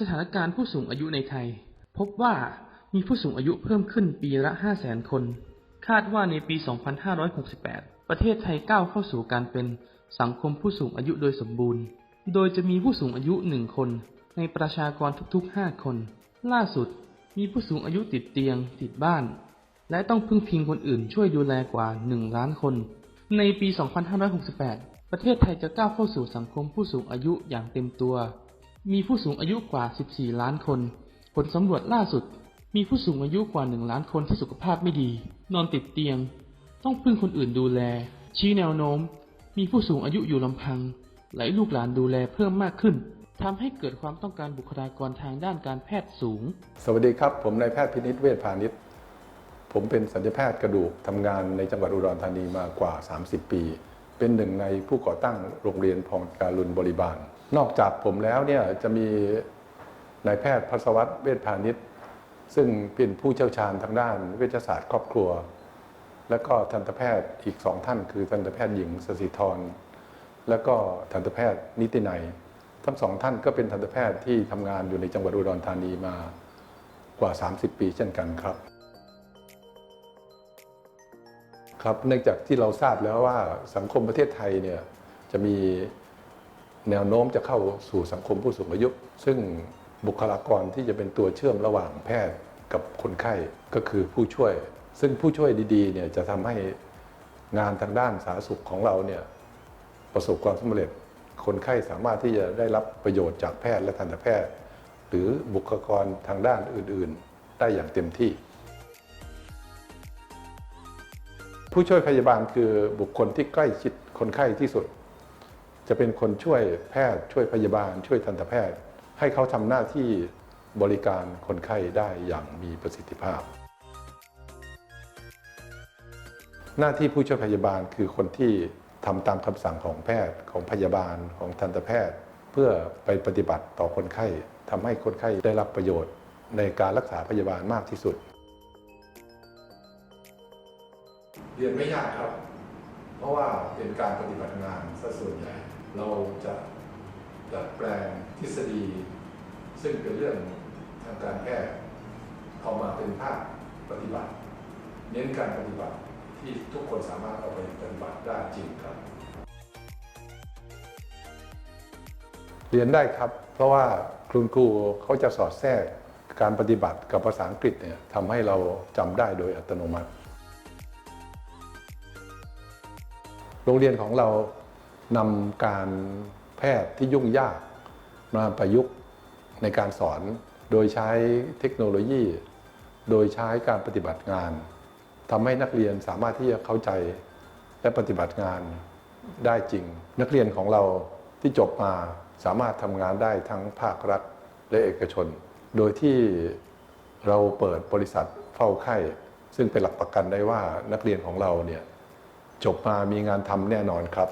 สถานการณ์ผู้สูงอายุในไทย พบว่ามีผู้สูงอายุเพิ่มขึ้นปีละ 5 0 0 0 0 0คน คาดว่าในปี 2568 ประเทศไทยก้าวเข้าสู่การเป็นสังคมผู้สูงอายุโดยสมบูรณ์ โดยจะมีผู้สูงอายุ 1 คน ในประชากรทุกๆ 5 คน ล่าสุดมีผู้สูงอายุติดเตียง ติดบ้าน และต้องพึ่งพิงคนอื่นช่วยดูแลกว่า 1 ล้านคน ในปี 2568 ประเทศไทยจะก้าวเข้าสู่สังคมผู้สูงอายุอย่างเต็มตัว มีผู้สูงอายุกว่า 14 ล้านคน ผลสำรวจล่าสุด มีผู้สูงอายุกว่า 1 ล้านคนที่สุขภาพไม่ดี นอนติดเตียง ต้องพึ่งคนอื่นดูแล ชี้แนวโน้ม มีผู้สูงอายุอยู่ลำพัง ไหลลูกหลานดูแลเพิ่มมากขึ้นทำให้เกิดความต้องการบุคลากรทางด้านการแพทย์สูง สวัสดีครับ ผมนายแพทย์พินิจเวชพาณิชย์ผมเป็นสัญญาแพทย์กระดูกทำงานในจังหวัดอุดรธานีมากว่า 30 ปี เป็นหนึ่งในผู้ก่อตั้งโรงเรียนพองการุณบริบาล นอกจากผมแล้วเนี่ยจะมีนายแพทย์พัศวัตเวชพาณิชย์ ซึ่งเป็นผู้เชี่ยวชาญทางด้านเวชศาสตร์ครอบครัว และก็ทันตแพทย์อีกสองท่าน คือทันตแพทย์หญิงสศิธร และก็ทันตแพทย์นิตินัย ทั้งสองท่านก็เป็นทันตแพทย์ที่ทำงานอยู่ในจังหวัดอุดรธานีมากว่า 30 ปีเช่นกันครับ ครับเนื่องจากที่เราทราบแล้วว่าสังคมประเทศไทยเนี่ยจะมี แนวโน้มจะเข้าสู่สังคมผู้สูงอายุ ซึ่งบุคลากรที่จะเป็นตัวเชื่อมระหว่างแพทย์กับคนไข้ก็คือผู้ช่วย ซึ่งผู้ช่วยดีๆเนี่ยจะทำให้งานทางด้านสาธารณสุขของเราเนี่ยประสบความสำเร็จ คนไข้สามารถที่จะได้รับประโยชน์จากแพทย์และทันตแพทย์ หรือบุคลากรทางด้านอื่นๆ ได้อย่างเต็มที่ ผู้ช่วยพยาบาลคือบุคคลที่ใกล้ชิดคนไข้ที่สุด จะเป็นคนช่วยแพทย์ ช่วยพยาบาล ช่วยทันตแพทย์ ให้เขาทำหน้าที่บริการคนไข้ได้อย่างมีประสิทธิภาพ หน้าที่ผู้ช่วยพยาบาลคือคนที่ทำตามคำสั่งของแพทย์ของพยาบาลของทันตแพทย์ เพื่อไปปฏิบัติต่อคนไข้ทำให้คนไข้ได้รับประโยชน์ในการรักษาพยาบาลมากที่สุด เรียนไม่ยากครับ เพราะว่าเป็นการปฏิบัติงานซะส่วนใหญ่ เราจะดัดแปลงทฤษฎี ซึ่งเป็นเรื่องทางการแพทย์เอามาเป็นภาคปฏิบัติ เน้นการปฏิบัติที่ทุกคนสามารถเอาไปปฏิบัติได้จริงครับ เรียนได้ครับ เพราะว่าคุณครูเขาจะสอดแทรกการปฏิบัติกับภาษาอังกฤษเนี่ยทำให้เราจำได้โดยอัตโนมัติ โรงเรียนของเรา นำการแพทย์ที่ยุ่งยากมาประยุกต์ในการสอน โดยใช้เทคโนโลยี โดยใช้การปฏิบัติงานทำให้นักเรียนสามารถที่จะเข้าใจและปฏิบัติงานได้จริง นักเรียนของเราที่จบมาสามารถทำงานได้ทั้งภาครัฐและเอกชน โดยที่เราเปิดบริษัทเฝ้าไข้ ซึ่งเป็นหลักประกันได้ว่านักเรียนของเราเนี่ยจบมามีงานทำแน่นอนครับ